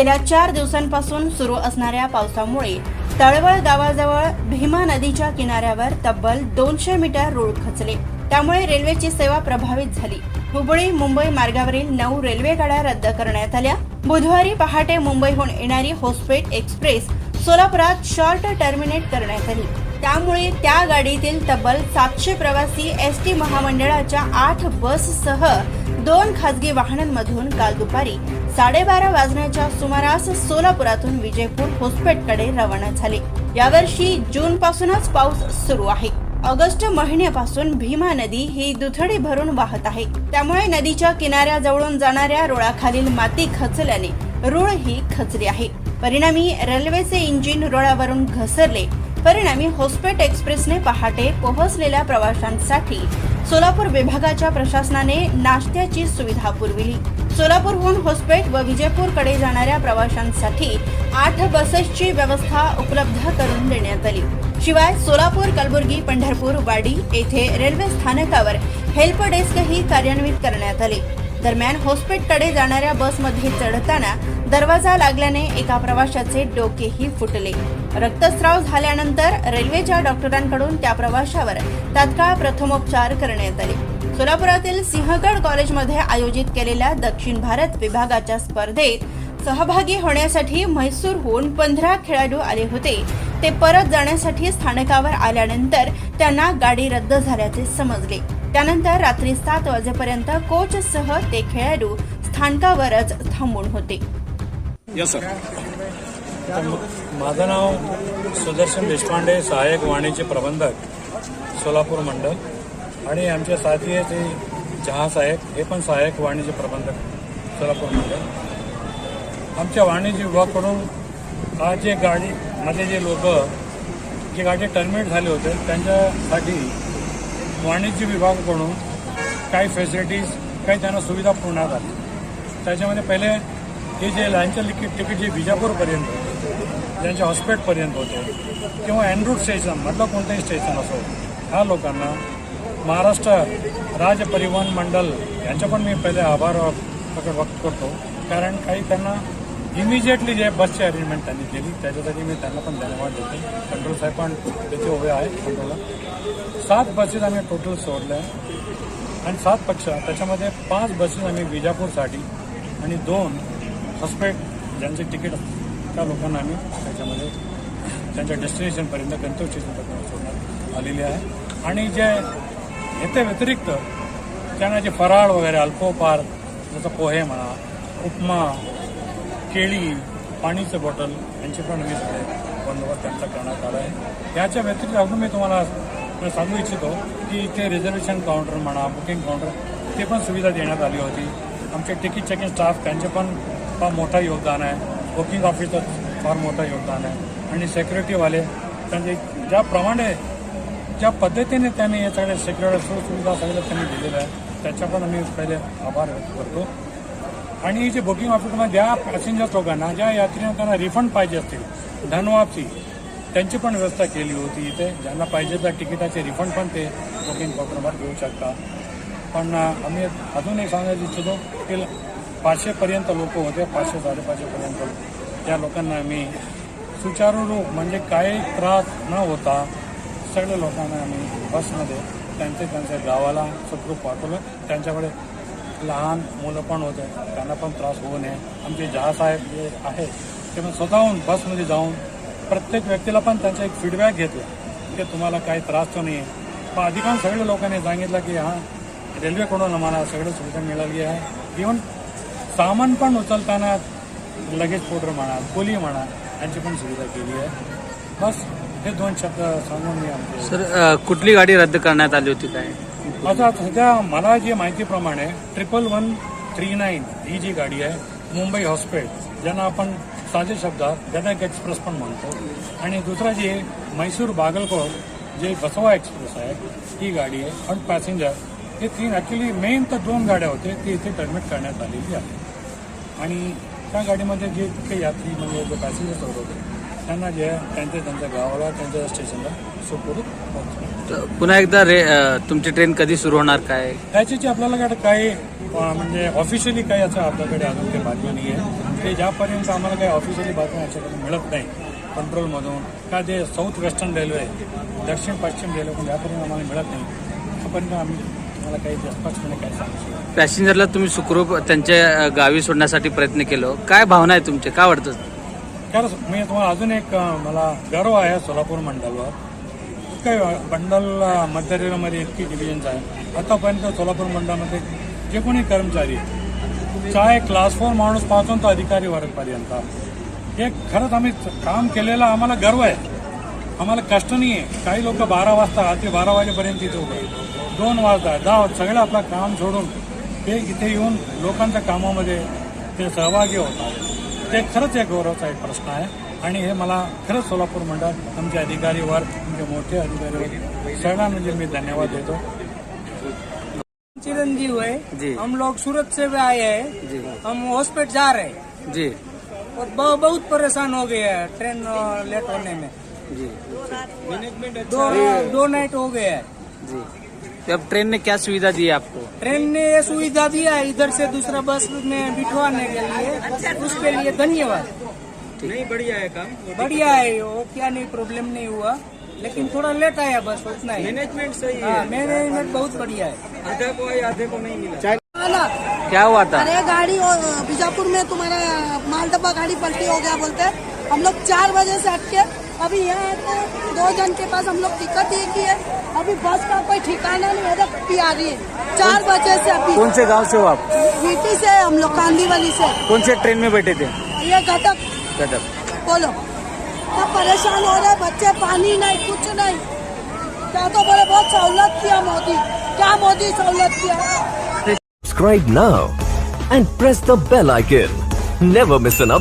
गेल्या चार दिवसांपासून सुरू असणाऱ्या पावसामुळे तळवळ गावाजवळ भीमा नदीच्या किनाऱ्यावर तब्बल दोनशे मीटर रूळ खचले. त्यामुळे रेल्वेची सेवा प्रभावित झाली. हुबळी मुंबई मार्गावरील नऊ रेल्वे गाड्या रद्द करण्यात आल्या. बुधवारी पहाटे मुंबईहून येणारी होस्पेट एक्सप्रेस सोलापुरात शॉर्ट टर्मिनेट करण्यात आली. त्यामुळे त्या गाडीतील तब्बल सातशे प्रवासी एस टी महामंडळाच्या आठ बससह दोन खासगी वाहनांमधून काल दुपारी साडेबारा वाजण्याच्या सुमारास सोलापुरातून विजयपूर होस्पेटकडे रवाना झाले. यावर्षी जून पासूनच पाऊस सुरू आहे. ऑगस्ट महिन्यापासून भीमा नदी ही दुथडी भरून वाहत आहे. त्यामुळे नदीच्या किनाऱ्याजवळून जाणाऱ्या रुळाखालील माती खचल्याने रुळ ही खचली आहे. परिणामी रेल्वेचे इंजिन रुळावरून घसरले. परिणामी होस्पेट एक्सप्रेसने पहाटे पोहोचलेल्या प्रवाशांसाठी सोलापूर विभागाच्या प्रशासनाने नाश्त्याची सुविधा पुरविली. सोलापूरहून होसपेट व विजयपूरकडे जाणाऱ्या प्रवाशांसाठी आठ बसेसची व्यवस्था उपलब्ध करून देण्यात आली. शिवाय सोलापूर कलबुर्गी पंढरपूर वाडी येथे रेल्वे स्थानकावर हेल्प डेस्कही कार्यान्वित करण्यात आले. दरम्यान होस्पेटकडे जाणाऱ्या बसमध्ये चढताना दरवाजा लागल्याने एका प्रवाशाचे डोकेही फुटले. रक्तस्राव झाल्यानंतर रेल्वेच्या डॉक्टरांकडून त्या प्रवाशावर तात्काळ प्रथमोपचार करण्यात आले. सोलापुरातील सिंहगड कॉलेजमध्ये आयोजित केलेल्या दक्षिण भारत विभागाच्या स्पर्धेत सहभागी होण्यासाठी म्हैसूरहून पंधरा खेळाडू आले होते. ते परत जाण्यासाठी स्थानकावर आल्यानंतर त्यांना गाडी रद्द झाल्याचे समजले. त्यानंतर रात्री सात वाजेपर्यंत कोचसह ते खेळाडू स्थानकावरच थांबून होते. सर माझं नाव सुदर्शन देशपांडे सहाय्यक वाणीचे प्रबंधक सोलापूर मंडळ आणि आमचे साथी आहे ते जहा साहेब हे पण सहाय्यक वाणीचे प्रबंधक सोलापूर मंडळ आमच्या वाणिज्य विभागाकडून आज जे गाडीमध्ये जे लोक जे गाडी टर्मिनेट झाले होते त्यांच्यासाठी वाणिज्य विभागाकडून काही फॅसिलिटीज काही त्यांना सुविधा पुरवण्यात आली. त्याच्यामध्ये पहिले हे जे लाईनचं लिकिट तिकीट जे विजापूरपर्यंत ज्यांच्या हॉस्पिटलपर्यंत होते किंवा एनरूट स्टेशन मधलं कोणतंही स्टेशन असो ह्या लोकांना महाराष्ट्र राज्य परिवहन मंडळ यांचे पण मी पहिले आभार प्रकट व्यक्त करतो. कारण काही त्यांना इमिजिएटली जे बसची अरेंजमेंट त्यांनी केली त्याच्यासाठी मी त्यांना पण धन्यवाद देतो. कंट्रोल साहेब पण त्याचे उभे आहेत कंट्रोलला सात बसेस आम्ही टोटल सोडल्या. आणि सात पक्ष त्याच्यामध्ये पाच बसेस आम्ही विजापूरसाठी आणि दोन हॉस्पिट ज्यांचे तिकीट त्या लोकांना आम्ही त्याच्यामध्ये त्यांच्या डेस्टिनेशनपर्यंत गंतव्य स्टेशनपर्यंत सोडण्यात आहे. आणि जे याच्या व्यतिरिक्त त्यांना जे फराळ वगैरे अल्पोपार जसं पोहे म्हणा उपमा केळी पाणीचं बॉटल यांचे पण मी सगळे बंदोबस्त त्यांचा करण्यात आला आहे. याच्या व्यतिरिक्त अजून मी तुम्हाला सांगू इच्छितो की इथे रिझर्वेशन काउंटर म्हणा बुकिंग काउंटर ते पण सुविधा देण्यात आली होती. आमचे तिकीट चेकिंग स्टाफ त्यांचे पण फार मोठं योगदान आहे. बुकिंग ऑफिसचं फार मोठं योगदान आहे. आणि सेक्युरिटीवाले त्यांचे ज्याप्रमाणे ज्या पद्धतीने त्यांनी हे सगळे सेक्युरिटी सुविधा सगळं त्यांनी दिलेलं आहे त्याच्या पण आम्ही पहिले आभार व्यक्त करतो. आणि जे बुकिंग ऑफिसमध्ये ज्या पॅसेंजर्स लोकांना ज्या यात्रिकांना रिफंड पाहिजे असतील धनवापसी त्यांची पण व्यवस्था केली होती इथे. ज्यांना पाहिजे त्या तिकिटाचे रिफंड पण ते बुकिंग काउंटरवर घेऊ शकता पण आम्ही अजून एक सांगायला इच्छितो की पाचशेपर्यंत लोक होते पाचशे साडेपाचशेपर्यंत. त्या लोकांना आम्ही सुचारू म्हणजे काही त्रास न होता सगळ्या लोकांना आम्ही बसमध्ये त्यांचे त्यांच्या गावाला सुखरूप पाठवलं. त्यांच्याकडे लहान मुलं पण होते त्यांना पण त्रास होऊ नये. आमचे जहासाहेब जे आहेत ते पण स्वतःहून बसमध्ये जाऊन प्रत्येक व्यक्तीला पण त्यांचा एक फीडबॅक घेतला की तुम्हाला काही त्रास तर नाही आहे पण अधिकांश सगळ्या लोकांनी सांगितलं की हां रेल्वेकडून आम्हाला सगळं सुविधा मिळाली आहे. इव्हन सामान पण उचलताना लगेज पावडर म्हणा कोली म्हणा यांची पण सुविधा केली आहे. बस हे दोन शब्द सांगून मी आमचे सर कुठली गाडी रद्द करण्यात आली होती काय? आता सध्या मला जी माहितीप्रमाणे ट्रिपल वन थ्री नाईन ही जी गाडी आहे मुंबई हॉस्पिटल ज्यांना आपण साधे शब्दात गदग एक्सप्रेस पण म्हणतो. आणि दुसरा जी आहे म्हैसूर बागलकोट जे बसवा एक्सप्रेस आहे ही गाडी आहे आणि पॅसेंजर हे तीन ॲक्च्युली मेन तर दोन गाड्या होते ती इथे टर्मिनेट करण्यात आलेली आहे. आणि त्या गाडीमध्ये जे काही यात्री म्हणजे जे पॅसेंजर्स होते त्यांना जे त्यांच्या त्यांच्या गावाला त्यांच्या स्टेशनला सुखरूप पोहोचलं. तर पुन्हा एकदा रे तुमची ट्रेन कधी सुरू होणार काय? त्याची आपल्याला काय म्हणजे ऑफिशियली काही असं आपल्याकडे अजून काही बातमी नाही आहे ते ज्यापर्यंत आम्हाला काही ऑफिशियली बातम्या याच्याकडून मिळत नाही कंट्रोलमधून का जे साऊथ वेस्टर्न रेल्वे दक्षिण पश्चिम रेल्वे पण ज्यापर्यंत आम्हाला मिळत नाही. त्यापर्यंत आम्ही मला काही स्पष्टपणे काय सांगू. पॅसेंजरला तुम्ही सुखरूप त्यांच्या गावी सोडण्यासाठी प्रयत्न केलो. काय भावना आहे तुमचे? काय वाटतं? खरंच मी तुम्हाला अजून एक मला गर्व आहे सोलापूर मंडलवर. काही मंडल अं, मध्य रेल्वेमध्ये इतकी डिव्हिजन्स आहे. आतापर्यंत सोलापूर मंडळामध्ये जे कोणी कर्मचारी चाहे क्लास फोर माणूसपासून तर अधिकारी वर्गपर्यंत. हे खरंच आम्ही काम केलेलं आम्हाला गर्व आहे. आम्हाला कष्ट नाही आहे काही लोक बारा वाजता रात्री बारा वाजेपर्यंत इथे उभे. दोन वाजता दहा वाजता सगळं आपलं काम सोडून ते इथे येऊन लोकांच्या कामामध्ये ते सहभागी होतात. ते खरंच एक गौरवाचा एक प्रश्न आहे. आणि हे मला खरंच सोलापूर मंडळ आमचे अधिकारी वर्ग आमचे मोठे अधिकारी वर्ग सगळ्यांना म्हणजे मी धन्यवाद देतो. चिरंजीव है जी। हम लोग सूरत से भी आए हैं. जी. हम हॉस्पिटल जा रहे हैं. जी. और ब- बहुत परेशान हो गए हैं ट्रेन लेट होने में. जी. दो दो नाइट हो गए हैं. जी. तो अब ट्रेन ने क्या सुविधा दी है आपको? ट्रेन ने ये सुविधा दिया है इधर से दूसरा बस में बिठवाने के लिए। उसके लिए धन्यवाद। नहीं बढ़िया है काम। बढ़िया है वो क्या नहीं प्रॉब्लम नहीं हुआ। लेकिन थोड़ा लेट आया बस उतना ही। मैनेजमेंट सही हाँ। है मैनेजमेंट बहुत बढ़िया है। आधा को आई आधे को नहीं मिला। क्या हुआ था? अरे गाड़ी बीजापुर में तुम्हारा माल डब्बा गाड़ी पलटी हो गया बोलते। हैं। हम लोग चार बजे से अटके अभी यहाँ आके दो जन के पास हम लोग टिकट ही की है अभी बस का कोई ठिकाना नहीं है पी आ रही है। चार बजे से अभी कौन से गाँव से हो आप? वीटी से हम लोग कांदीवली से। कौन से ट्रेन में बैठे थे? ये घटक कदम बोलो। सब परेशान हो रहे बच्चे? पानी नहीं कुछ नहीं। क्या तो बोले बहुत सहूलत किया मोदी। क्या मोदी सहूलत किया? Subscribe now and press the bell icon. Never miss an update.